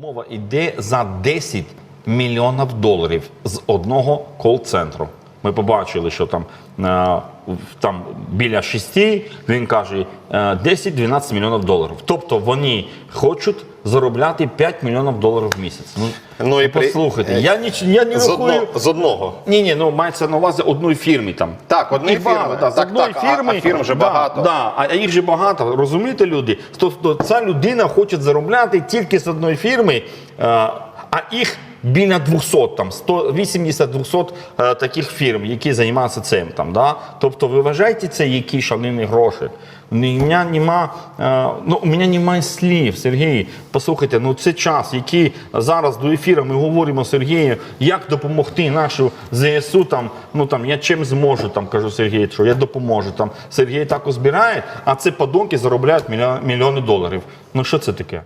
Мова йде за 10 мільйонів доларів з одного кол-центру. Ми побачили, що там, е, там біля 6, він каже е, 10-12 мільйонів доларів. Тобто вони хочуть заробляти 5 мільйонів доларів в місяць. Ну, Ну і при- я, ніч, я не З, рахую. одно, з одного. Ні, ні, ну мається на увазі одної фірми там. Так, одної фірми. багато, да, з Так, одної так, фірми. а фірм вже да, багато. Да, а їх же багато. Розумієте, люди? Тобто ця людина хоче заробляти тільки з одної фірми, е, а їх біля 200, там 180-200 е, таких фірм, які займаються цим. Там, да? Тобто, ви вважаєте це які шалені гроші? У мене нема, е, ну, у мене немає слів, Сергій. Послухайте, ну це час, який зараз до ефіру ми говоримо Сергію, як допомогти нашу ЗСУ. Там, ну там я чим зможу, там кажу Сергію, що я допоможу. Там Сергій так збирає, а це подонки заробляють мільйони доларів. Ну що це таке?